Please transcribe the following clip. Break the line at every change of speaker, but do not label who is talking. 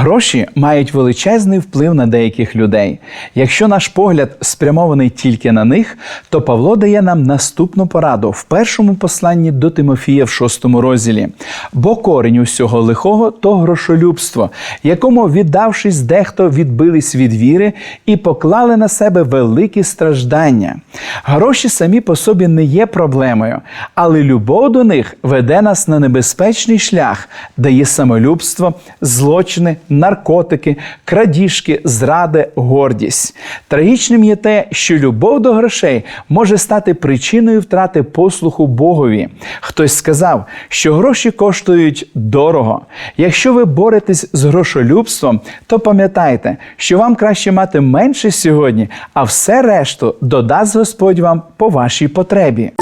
Гроші мають величезний вплив на деяких людей. Якщо наш погляд спрямований тільки на них, то Павло дає нам наступну пораду в першому посланні до Тимофія в шостому розділі. Бо корінь усього лихого то грошолюбство, якому, віддавшись, дехто відбились від віри і поклали на себе великі страждання. Гроші самі по собі не є проблемою, але любов до них веде нас на небезпечний шлях, де є самолюбство, злочини, наркотики, крадіжки, зради, гордість. Трагічним є те, що любов до грошей може стати причиною втрати послуху Богові. Хтось сказав, що гроші коштують дорого. Якщо ви боретесь з грошолюбством, то пам'ятайте, що вам краще мати менше сьогодні, а все решту додасть Господь вам по вашій потребі.